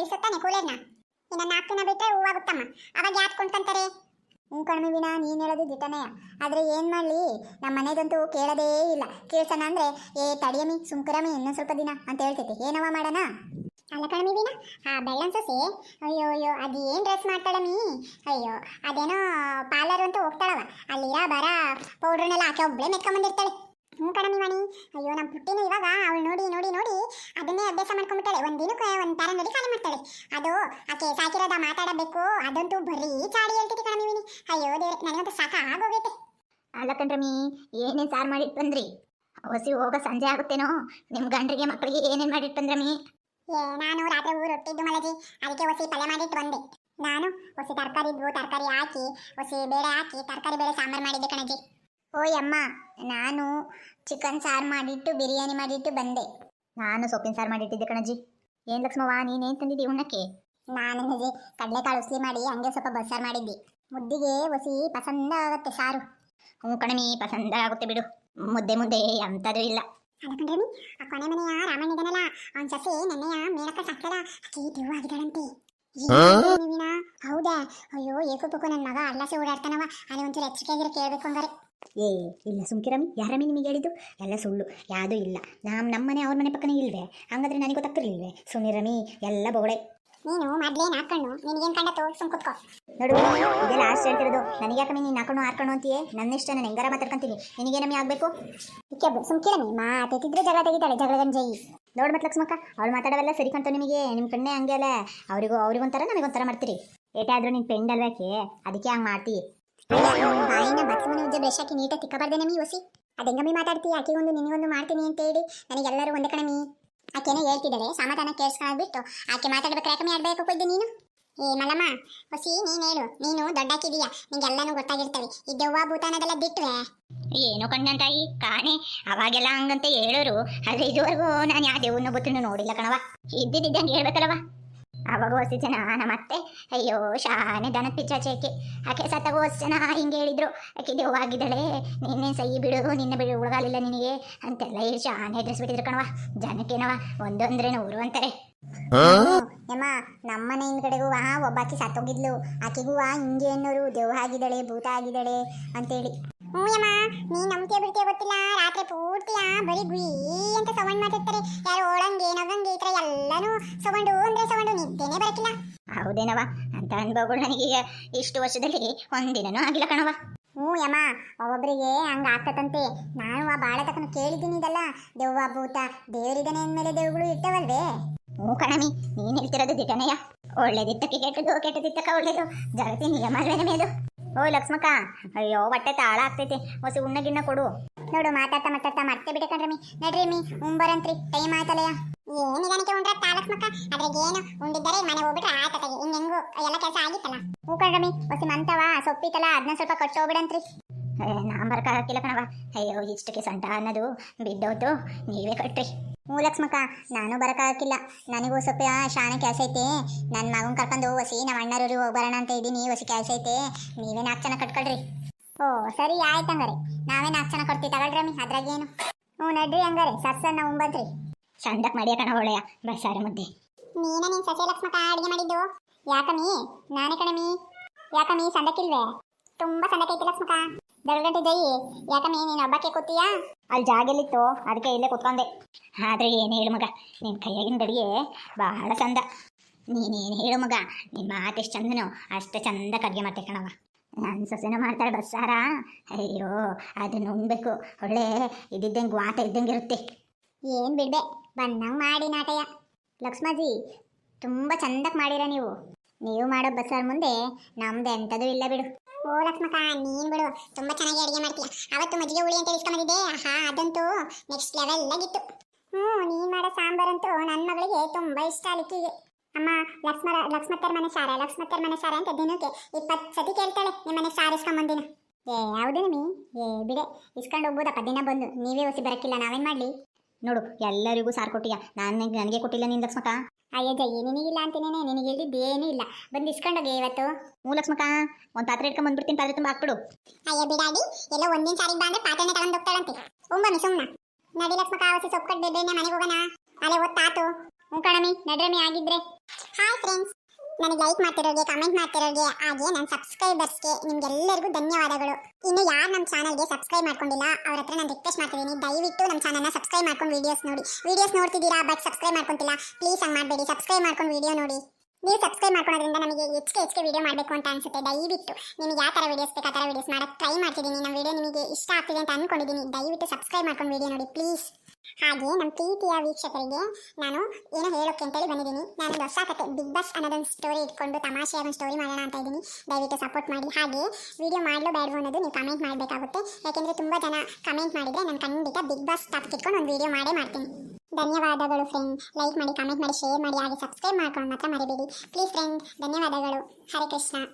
ಇರ್ಸತ್ತಾನೆ ಕೂಲರ್ನ? ಇನ್ನ ನಾಲ್ಕು ದಿನ ಬಿಟ್ಟರೆ ಹೂವಾಗುತ್ತಮ್ಮ ಅವಾಗ ಯಾಕೆ ಕೊಂಡ್ಕೊಂತಾರೆ? ಹ್ಞೂ ಕಡಿಮೆ ವಿನ ನೀನು ಹೇಳೋದು ದಿಟನೇ ಆದರೆ ಏನು ಮಾಡಲಿ? ನಮ್ಮ ಮನೆದಂತೂ ಕೇಳೋದೇ ಇಲ್ಲ. ಕೇಳ್ಸೋಣ ಅಂದರೆ, ಏ ತಡಿಯಮಿ ಸುಂಕರಮಿ ಇನ್ನೊಂದು ಸ್ವಲ್ಪ ದಿನ ಅಂತ ಹೇಳ್ತೈತೆ. ಏನವ ಮಾಡೋಣ? ಅಲ್ಲ ಕಣಮಿ ವೀಣ, ಆ ಬೆಳ್ಳನ್ ಸೊಸೆ? ಅಯ್ಯೋ ಅಯ್ಯೋ ಅದು ಏನು ಡ್ರೆಸ್ ಮಾಡ್ತಾಳಮಿ ಅಯ್ಯೋ, ಅದೇನೋ ಪಾರ್ಲರ್ ಅಂತ ಹೋಗ್ತಾಳವ. ಅಲ್ಲಿರ ಬರ ಪೌಡ್ರನ್ನೆಲ್ಲ ಹಾಕಿ ಒಬ್ಬಳೇ ಮೆತ್ಕೊಂಬಂದಿರ್ತಾಳೆ ಹ್ಞೂ ಕಣಮಿ ಮಣಿ ಅಯ್ಯೋ ನಮ್ಮ ಪುಟ್ಟಿನ ಇವಾಗ ಅವಳು ನೋಡಿ ನೋಡಿ ನೋಡಿ ಅದನ್ನೇ ಅಭ್ಯಾಸ ಮಾಡ್ಕೊಂಡ್ಬಿಟ್ಟಾಳೆ. ಒಂದು ದಿನಕ್ಕೆ ಒಂದು ತರ ನೋಡಿ ಖಾಲಿ ಮಾಡ್ತಾಳೆ. ಅದು ಆಕೆ ಸಾಕಿರೋದ ಮಾತಾಡಬೇಕು. ಅದಂತೂ ಬರೀ ಚಾಡಿ ಹೇಳ್ತಿದ್ದೆ ಕಣಮಿ ವಿನಿ ಅಯ್ಯೋ ದೇವ್ರೆ ನನಗಂತೂ ಸಾಕ ಆಗೋಗೈತೆ ಅಲ್ಲ ಕಣ್ರಮಿ ಏನೇನು ಸಾರು ಮಾಡಿಟ್ಟು ಬಂದ್ರಿ ಹೊಸಿ ಹೋಗ ಸಂಜೆ ಆಗುತ್ತೇನೋ? ನಿಮ್ಮ ಗಂಡ್ರಿಗೆ ಮಕ್ಕಳಿಗೆ ಏನೇನು ಮಾಡಿಟ್ಟು ಬಂದ್ರಮಿ ಏ ನಾನು ರಾತ್ರಿ ಊರು ರೊಟ್ಟಿದ್ದು ಮಲಜಿ. ಅದಕ್ಕೆ ಹೊಸಿ ಪಲ್ಯ ಮಾಡಿಟ್ಟು ಬಂದೆ. ನಾನು ಹೊಸಿ ತರಕಾರಿ ಇದ್ವು ತರಕಾರಿ ಹಾಕಿ ಹೊಸಿ ಬೇಳೆ ಹಾಕಿ ತರಕಾರಿ ಬೇಳೆ ಸಾಂಬಾರು ಮಾಡಿದ್ದೆ ಕಣಜಿ. ಓಯ್ ಅಮ್ಮ ನಾನು ಚಿಕನ್ ಸಾರು ಮಾಡಿಟ್ಟು ಬಿರಿಯಾನಿ ಮಾಡಿಟ್ಟು ಬಂದೆ. ನಾನು ಸೊಪ್ಪಿನ ಸಾರು ಮಾಡಿಟ್ಟಿದ್ದೆ ಕಣಜ್ಜಿ. ಏನು ಲಕ್ಷ್ಮವ್ವ ನೀನೇನು ತಂದಿದ್ದಿ ಉಣ್ಣಕ್ಕೆ? ನಾನು ನಿಜಿ ಕಡಲೆಕಾಳು ಉಸ್ಲಿ ಮಾಡಿ ಹಂಗೆ ಸ್ವಲ್ಪ ಬಸ್ಸಾರು ಮಾಡಿದ್ದೆ. ಮುದ್ದಿಗೆ ಹೊಸಿ ಪಸಂದ ಆಗುತ್ತೆ ಸಾರು. ಹ್ಞೂ ಕಣಮಿ ಪಸಂದ ಆಗುತ್ತೆ ಬಿಡು. ಮುದ್ದೆ ಮುದ್ದೆ ಎಂಥದ್ದು ಇಲ್ಲ. ಅಲ್ಲ ಕಣ್ರಿ ಆ ಕೊನೆ ಮನೆಯ ರಾಮಣ್ಣ ಇದನಲ್ಲ ಅವನ ಸಸಿ ನೆನ್ನೆಯ ಮೇಳಕ್ಕ ಸಾಕ್ತದ ಅಕ್ಕಿ ನೀವಿನ ಹೌದಾ? ಅಯ್ಯೋ ಏಕೋ ಪುಕ್ಕು ನನ್ನ ಮಗ ಅಲ್ಲಸೆ ಓಡಾಡ್ತಾನವ. ಅಲ್ಲಿ ಒಂಚೂರು ಕೇಳಬೇಕು ಹಂಗಾರೆ. ಏ ಇಲ್ಲ ಸುಮ್ಕಿರಮಿ ಯಾರಮ್ಮಿ ನಿಮಗೆ ಹೇಳಿದ್ದು? ಎಲ್ಲ ಸುಳ್ಳು ಯಾವುದೂ ಇಲ್ಲ. ನಮ್ಮ ನಮ್ಮ ಮನೆ ಅವ್ರ ಮನೆ ಪಕ್ಕನೇ ಇಲ್ವೇ? ಹಂಗಾದ್ರೆ ನನಗೆ ಗೊತ್ತಾಗ್ತಿರ್ಲಿಲ್ವೇ ರಮಿ ಎಲ್ಲ ಬೊಗಳೆ ನೀನು ಮೊದ್ಲೇನು ಹಾಕೊಂಡು ನಿನಗೇನು ಕಂಡತು ಸುಮ್ ಕುತ್ಕೋ. ನೋಡು ಇದೆಲ್ಲ ಆಸ್ಟ್ ಹೇಳ್ತಿರೋದು. ನನಗೆ ಯಾಕಮ್ಮಿ ನೀನು ಹಾಕೊಂಡು ಹಾಕೊಂಡು ಅಂತೀಯೇ? ನನ್ನ ಇಷ್ಟ ನಾನು ಹೆಂಗಾರ ಮಾತಾಡ್ಕೊಂತೀನಿ. ನಿನಗೇನಮ್ಮಿ ಆಗಬೇಕು? ಸುಮ್ಕಿರಮಿ ಮಾತೆತ್ತಿದ್ರೆ ಜಗಳ ತೆಗಿತಾಳೆ ಜಗಳ ಗಂಜಯಿ ನೋಡು ಮತ್ತೆ ಲಕ್ಷ್ಮಕ್ಕ, ಅವ್ಳು ಮಾತಾಡೋವೆಲ್ಲ ಸರಿ ಕಾಣ್ತಾವೆ ನಿಮಗೆ. ನಿಮ್ಮ ಕಣ್ಣೆ ಹಂಗೆ ಅಲ್ಲ. ಅವರಿಗೂ ಅವ್ರಿಗೊಂಥರ ನಮಗೊಂಥರ ಮಾಡ್ತೀರಿ. ಏಟೇ ಆದರೂ ನೀನು ಪೆಂಡ್ ಅಲ್ವಾಕೆ ಅದಕ್ಕೆ ಹಂಗೆ ಮಾಡ್ತೀವಿ ಬಾಯಿನ ಉಜ್ಜೆ ಬ್ರಷ್ ಹಾಕಿ ನೀಟಾಗಿ ತಿಕ್ಕಬಾರ್ದೆ ನಮಿ ಹೊಸಿ ಅದೆಂಗಮ್ಮಿ ಮಾತಾಡ್ತೀವಿ ಆಕೆಗೊಂದು ನಿನಗೊಂದು ಮಾಡ್ತೀನಿ ಅಂತ ಹೇಳಿ ನನಗೆಲ್ಲರೂ ಒಂದೇ ಕಣಮಿ. ಆಕೆನೇ ಹೇಳ್ತಿದ್ದಾಳೆ. ಸಮಾಧಾನ ಕೇಳಿಸ್ಕೊಳ್ಳೋದು ಬಿಟ್ಟು ಆಕೆ ಮಾತಾಡ್ಬೇಕು ಯಾಕಮ್ಮಿ ಆಡ್ಬೇಕು ಕೊಯ್ದೆ ನೀನು? ಏ, ಮಲ್ಲಮ್ಮ, ಹೊಸಿ, ನೀನು ಹೇಳು. ನೀನು ದೊಡ್ಡಾಕಿದೀಯ. ನಿಂಗೆಲ್ಲಾನು ಗೊತ್ತಾಗಿರ್ತವೆ. ಈ ದೆವ್ವ ಭೂತಾನದೆಲ್ಲ ಬಿಟ್ವೆ. ಏನೋ ಕಣ್ಣಂತಾಯಿ, ಕಾಣೆ. ಅವಾಗೆಲ್ಲ ಹಂಗಂತ ಹೇಳೋರು. ಆದ್ರೆ ಇದುವರೆಗೂ ನಾನು ಯಾವ ದೇವ್ರನ್ನ ಗೊತ್ತೂ ನೋಡಿಲ್ಲ ಕಣವ ಇದ್ದಿದ್ದಂಗೆ ಹೇಳ್ಬೇಕಲ್ಲವ ಅವಾಗ ಹೊಸ ಜನ ನಮ್ಮ ಅತ್ತೆ ಅಯ್ಯೋ ಶಾನೆ ದನದ ಪಿಚ್ಚಾಚೆ ಆಕೆ ಆಕೆ ಸತ್ತಾಗ ಹೊಸ ಜನ ಹಿಂಗೆ ಹೇಳಿದ್ರು. ಆಕೆ ದೇವಾಗಿದ್ದಾಳೆ ನಿನ್ನೆ ಸೈ ಬಿಡು ನಿನ್ನ ಬಿಡು ಉಳಗಾಲಿಲ್ಲ ನಿನಗೆ. ಅಂತೆಲ್ಲ ಹೇಳಿ ಶಾನೆ ಎದುರಿಸ್ಬಿಟ್ಟಿದ್ರು ಕಣವ ಜನಕ್ಕೇನವ ಒಂದೊಂದ್ರೆ ನೂರು ಅಂತಾರೆ. ಯಮ್ಮ ನಮ್ಮನೆ ಹಿಂದ್ಗಡೆಗೂ ಆ ಒಬ್ಬಾಕಿ ಸತ್ತೋಗಿದ್ಲು. ಆಕೆಗೂ ಆ ಹಿಂಗೆ ಅನ್ನೋರು ದೆವ್ವ ಆಗಿದ್ದಾಳೆ ಭೂತ ಆಗಿದ್ದಾಳೆ ಅಂತೇಳಿ. ಹ್ಞೂ ಯಮ್ಮ. ನೀ ನಂಬಿಕೆ ಬಿಡ್ತೀಯ ಗೊತ್ತಿಲ್ಲ. ರಾತ್ರಿ ಪೂರ್ತಿಯ ಬರೀ ಗುಯಿ ಅಂತ ಸೌಂಡ್ ಮಾಡ್ತಿರ್ತಾರೆ ಯಾರು ಓಡಂಗೆ ನಗಂಗೆ ಈ ಥರ ಎಲ್ಲನೂ ಸೌಂಡು ಅಂದ್ರೆ ಸೌಂಡು ನಿದ್ದೆನೇ ಬರಕಿಲ್ಲ. ಹೌದೇನವ ಅಂತ ಅನುಭವಗಳು ನನಗೀಗ. ಇಷ್ಟು ವರ್ಷದಲ್ಲಿ ಒಂದಿನನೂ ಆಗಿಲ್ಲ ಕಣವ ಹ್ಞೂ ಯಮ್ಮ ಒಬ್ಬೊಬ್ಬರಿಗೆ ಹಂಗೆ ಆಗ್ತದಂತೆ. ನಾನು ಆ ಬಾಳ ತಕನು ಕೇಳಿದ್ದೀನಿ ಇದಲ್ಲ. ದೆವ್ವ ಭೂತ ದೇವರಿದ್ದಾನೆ ಅಂದಮೇಲೆ ದೇವಗಳು ಇರ್ತವಲ್ವೇ? ಹ್ಞೂ ಕಣಮಿ ನೀನು ಹೇಳ್ತಿರೋದು ದಿಟನೆಯ ಒಳ್ಳೇದಿತ್ತಕ್ಕೆ ಕೆಟ್ಟದು ಕೆಟ್ಟದಿತ್ತಕ್ಕ ಒಳ್ಳೇದು. ಜಗತ್ತಿನ ನಿಯಮ ಅಲ್ವೇನೇ ಅದು ಓ ಲಕ್ಷ್ಮಕ್ಕ, ಅಯ್ಯೋ ಬಟ್ಟೆ ತಾಳ ಆಗ್ತೈತಿ. ಹೊಸ ಉಣ್ಣ ಗಿಣ್ಣ ಕೊಡು. ನೋಡು, ಮಾತಾಡ್ತಾ ಮಾತಾಡ್ತಾ ಮರ್ತೆ ಬಿಟ್ಟೆ ಕಣ್ರಮ್ಮಿ ನಡ್ರಿ ಮೀ, ಉಂಬರಂತ್ರಿ. ಟೈಮ್ ಆಯ್ತಲ್ಲಯ್ಯ ಏನು ನಿಧಾನಕ್ಕೆ ಉಂಡ್ರ ತಾಲಕ್ಸ್ಮಕ್ಕ ಅದ್ರಾಗ ಏನು? ಉಂಡಿದ್ದಾರೆ ಮನೆ ಹೋಗ್ಬಿಟ್ರೆ ಆಯ್ತದೆ ಇನ್ ಹೆಂಗು ಎಲ್ಲ ಕೆಲಸ ಆಗಿತ್ತಲ್ಲ? ಹೂ ಕಣ್ರಮ್ಮಿ ಹೊಸಿ ಮಂತವ, ಸೊಪ್ಪಿತ್ತಲ್ಲ ಅದನ್ನ ಸ್ವಲ್ಪ ಕಟ್ಟು ಹೋಗ್ಬಿಡಂತ್ರಿ. ನಾ ಹಾಕಿಲ್ಲ ಕಣವ ಅಯ್ಯೋ, ಇಷ್ಟಕ್ಕೆ ಸಂಟ ಅನ್ನೋದು ಬಿದ್ದೋತು ನೀವೇ ಕಟ್ರಿ. ಹ್ಞೂ ಲಕ್ಷ್ಮಕ್ಕ, ನಾನು ಬರೋಕ್ಕಾಗಕ್ಕಿಲ್ಲ ನನಗೂ ಸ್ವಲ್ಪ ಶಾನೆ ಕೆಲಸ ಐತೆ. ನನ್ನ ಮಗನ ಕರ್ಕೊಂಡು ಹೊಸಿ ನಮ್ಮ ಅಣ್ಣರೂರಿಗೆ ಹೋಗಿ ಬರೋಣ ಅಂತ ಇದ್ದೀನಿ. ಹೊಸ ಕೆಲಸ ಐತೆ. ನೀವೇ ನಾಲ್ಕು ಜನ ಕಟ್ಕೊಳ್ರಿ. ಓ, ಸರಿ ಆಯ್ತು ಹಂಗಾರೆ. ನಾವೇ ನಾಲ್ಕು ಜನ ಕೊಡ್ತೀವಿ. ತಗೊಳ್ರಮ್ಮಿ ಅದ್ರಾಗೇನು ಹ್ಞೂ ನಡ್ರಿ ಹಂಗಾರೆ. ಸಸನ್ನ ಉಂಬಂತ್ರಿ ಚಂದಕ್ಕೆ ಮಾಡಿಯ ಕಣ ಒಳ್ಳೆಯ. ಬಸ್ಸಾರ ಮುದ್ದೆ. ನೀನೇ ನೀನು ಸಸ್ಯ ಲಕ್ಷ್ಮಕ್ಕ ಅಡುಗೆ ಮಾಡಿದ್ದು? ಯಾಕಮ್ಮಿ? ನಾನೇ ಕಣಮಿ ಯಾಕಮ್ಮಿ ಸಂದಕ್ಕಿಲ್ವೇ ತುಂಬಾ ಐತಿ ಲಕ್ಷ್ಮಕ್ಕ. ದಳಗಂಟೆ ಜೈ ಯಾಕಮ್ಮಿ, ನೀನು ಹಬ್ಬಕ್ಕೆ ಕೂತೀಯಾ? ಅಲ್ಲಿ ಜಾಗಲಿತ್ತು ಅದಕ್ಕೆ ಇಲ್ಲೇ ಕುತ್ಕೊಂಡೆ. ಆದ್ರೆ ಏನು ಹೇಳು ಮಗ ನಿನ್ನ ಕೈಯಾಗಿನ ಗಡಿಗೆ ಬಹಳ ಚಂದ. ನೀನೇನು ಹೇಳು ಮಗ ನಿನ್ನ ಮಾತು ಎಷ್ಟು ಚಂದನು ಅಷ್ಟು ಚಂದ ಕಡಿಗೆ ಮಾಡ್ತೆ ಕಣವ ನನ್ನ ಸೊಸೆನೂ ಮಾಡ್ತಾಳೆ ಬಸ್ಸಾರ. ಅಯ್ಯೋ ಅದನ್ನು ಉಣ್ಬೇಕು ಒಳ್ಳೆ ಇದ್ದಿದ್ದಂಗೆ ವಾತ ಇದ್ದಂಗೆ ಇರುತ್ತೆ. ಏನು ಬಿಡ್ಬೆ ಬಂದಂಗೆ ಮಾಡಿ ನಾಟಯ. ಲಕ್ಷ್ಮಾಜಿ ತುಂಬಾ ಚಂದಕ್ಕೆ ಮಾಡಿರ ನೀವು. ನೀವು ಮಾಡೋ ಬಸ್ಸಾರ್ ಮುಂದೆ ನಮ್ದು ಎಂಥದೂ ಇಲ್ಲ ಬಿಡು. ಓ ಲಕ್ಷ್ಮಕ್ಕ, ನೀನ್ ಬಿಡು. ತುಂಬಾ ಚೆನ್ನಾಗಿ ಅಡಿಗೆ ಮಾಡ್ತೀಯ. ಅವತ್ತು ಮಜ್ಜಿಗೆ ಹುಳಿ ಅಂತ ಇಸ್ಕೊಂಬಂದಿದ್ದೆ ಹಾ ಅದಂತೂ ನೆಕ್ಸ್ಟ್ ಲೆವೆಲ್ ಆಗಿತ್ತು. ಹ್ಞೂ ನೀನ್ ಮಾಡೋ ಸಾಂಬಾರಂತೂ ನನ್ನ ಮಗಳಿಗೆ ತುಂಬಾ ಇಷ್ಟ ಅಲಿಕ್ಕಿಗೆ ಅಮ್ಮ ಲಕ್ಷ್ಮರ ಲಕ್ಷ್ಮತ್ತರ ಮನೆ ಸಾರ, ಲಕ್ಷ್ಮತ್ತರ ಮನೆ ಸಾರ ಅಂತ ದಿನಕ್ಕೆ ಇಪ್ಪತ್ತು ಸತಿ ಕೇಳ್ತಾಳೆ ನಿಮ್ಮ ಮನೆ ಸಾರ ಇಸ್ಕೊಂಬಂದಿನ ಏ ಯಾವುದೇ ನಮಿ ಏ, ಬಿಡೆ, ಇಸ್ಕೊಂಡು ಹೋಗ್ಬೋದಪ್ಪ ದಿನ ಬಂದು. ನೀವೇ ಹೊಸಿ ಬರೋಕ್ಕಿಲ್ಲ, ನಾವೇನು ಮಾಡ್ಲಿ? ನೋಡು ಎಲ್ಲರಿಗೂ ಸಾರ್ ಕೊಟ್ಟಿಯ? ನಾನು ನನಗೆ ಕೊಟ್ಟಿಲ್ಲ ನೀನು ಲಕ್ಷ್ಮಕ ಅಯ್ಯ ಜಯ್ಯ ನಿನಗಿಲ್ಲ ಅಂತೀನೇನೆ? ನಿನಗೆ ಹೇಳಿದ್ದೇನೂ ಇಲ್ಲ. ಬಂದು ಇಸ್ಕೊಂಡೋಗೆ ಇವತ್ತು. ಹ್ಞೂ ಲಕ್ಷ್ಮಕ ಒಂದು ಪಾತ್ರೆ ಇಟ್ಕೊಂಡು ಬಂದ್ಬಿಡ್ತೀನಿ ಪಾತ್ರೆ ತುಂಬ ಹಾಕ್ಬಿಡು. ಅಯ್ಯ ಬಿಡಾಡಿ ಎಲ್ಲ ಒಂದಿನ ಸಾರಿ ಬಂದ್ರೆ ಪಾತ್ರೆನೇ ತಗೊಂಡು ಹೋಗ್ತಾಳಂತೆ. ಉಂಬನು ಸುಮ್ನ. ನಡಿ ಲಕ್ಷ್ಮಕ ಅವಸಿ ಸೊಪ್ಪು ಕಟ್ಟು ಮನೆಗೆ ಹೋಗೋಣ. ಅಲ್ಲೇ ಒತ್ತಾತು ಹ್ಞೂ ಕಣಮಿ ನಡ್ರಮಿ ಆಗಿದ್ರೆ. ಹಾಯ್ ಫ್ರೆಂಡ್ಸ್ ನನಗೆ ಲೈಕ್ ಮಾಡ್ತಿರೋರಿಗೆ ಕಮೆಂಟ್ ಮಾಡ್ತಿರೋರಿಗೆ, ಹಾಗೆ ನನ್ನ ಸಬ್ಸ್ಕ್ರೈಬರ್ಸ್ಗೆ ನಿಮ್ಗೆಲ್ಲರಿಗೂ ಧನ್ಯವಾದಗಳು. ಇನ್ನು ಯಾರು ನಮ್ಮ ಚಾನಲ್ಗೆ ಸಬ್ಸ್ಕ್ರೈಬ್ ಮಾಡ್ಕೊಂಡಿಲ್ಲ, ಅವ್ರ ಹತ್ರ ನಾನು ರಿಕ್ವೆಸ್ಟ್ ಮಾಡ್ತಿದ್ದೀನಿ ದಯವಿಟ್ಟು ನಮ್ಮ ಚಾನಲ್ನ ಸಬ್ಸ್ಕ್ರೈಬ್ ಮಾಡ್ಕೊಂಡು ವೀಡಿಯೋಸ್ ನೋಡಿ. ವೀಡಿಯೋಸ್ ನೋಡ್ತಿದ್ದೀರಾ ಬಟ್ ಸಬ್ಸ್ಕ್ರೈಬ್ ಮಾಡ್ಕೊಂತಿಲ್ಲ ಪ್ಲೀಸ್ ಹಂಗೆ ಮಾಡಬೇಡಿ ಸಬ್ಸ್ಕ್ರೈಬ್ ಮಾಡ್ಕೊಂಡು ವಿಡಿಯೋ ನೋಡಿ. ನೀವು ಸಬ್ಸ್ಕ್ರೈಬ್ ಮಾಡ್ಕೊಳೋದ್ರಿಂದ ನಮಗೆ ಹೆಚ್ಚಿಗೆ ಹೆಚ್ಚಿಗೆ ವಿಡಿಯೋ ಮಾಡಬೇಕು ಅಂತ ಅನ್ಸುತ್ತೆ. ದಯವಿಟ್ಟು ನಿಮಗೆ ಯಾವ ಥರ ವೀಡಿಯೋಸ್ ಬೇಕು ಆ ಥರ ವೀಡಿಯೋಸ್ ಮಾಡೋಕ್ಕೆ ಟ್ರೈ ಮಾಡ್ತಿದ್ದೀನಿ. ನಮ್ಮ ವಿಡಿಯೋ ನಿಮಗೆ ಇಷ್ಟ ಆಗ್ತಿದೆ ಅಂತ ಅಂದ್ಕೊಂಡಿದ್ದೀನಿ ದಯವಿಟ್ಟು ಸಬ್ಸ್ಕ್ರೈಬ್ ಮಾಡ್ಕೊಂಡು ವಿಡಿಯೋ ನೋಡಿ ಪ್ಲೀಸ್ ಹಾಗೆ ನಮ್ಮ ಪ್ರೀತಿಯ ವೀಕ್ಷಕರಿಗೆ ನಾನು ಏನೋ ಹೇಳೋಕೆ ಅಂತೇಳಿ ಬಂದಿದ್ದೀನಿ. ನಾನು ಹೊಸ ಕತೆ ಬಿಗ್ ಬಾಸ್ ಅನ್ನೋದೊಂದು ಸ್ಟೋರಿ ಇಟ್ಕೊಂಡು ತಮಾಷೆಯ ಒಂದು ಸ್ಟೋರಿ ಮಾಡೋಣ ಅಂತ ಇದ್ದೀನಿ. ದಯವಿಟ್ಟು ಸಪೋರ್ಟ್ ಮಾಡಿ. ಹಾಗೆ ವಿಡಿಯೋ ಮಾಡಲು ಬೇಡವೋ ಅನ್ನೋದು ನೀವು ಕಮೆಂಟ್ ಮಾಡಬೇಕಾಗುತ್ತೆ. ಯಾಕೆಂದರೆ ತುಂಬ ಜನ ಕಮೆಂಟ್ ಮಾಡಿದರೆ ನಾನು ಖಂಡಿತ ಬಿಗ್ ಬಾಸ್ ಟಾಪಿಕ್ ಇಟ್ಕೊಂಡು ಒಂದು ವಿಡಿಯೋ ಮಾಡೇ ಮಾಡ್ತೀನಿ. ಧನ್ಯವಾದಗಳು ಫ್ರೆಂಡ್ ಲೈಕ್ ಮಾಡಿ ಕಾಮೆಂಟ್ ಮಾಡಿ ಶೇರ್ ಮಾಡಿ, ಹಾಗೆ ಸಬ್ಸ್ಕ್ರೈಬ್ ಮಾಡ್ಕೊಂಡು ಮಾತ್ರ ಮರಿಬೇಡಿ. ಪ್ಲೀಸ್ ಫ್ರೆಂಡ್ ಧನ್ಯವಾದಗಳು. ಹರೇ ಕೃಷ್ಣ.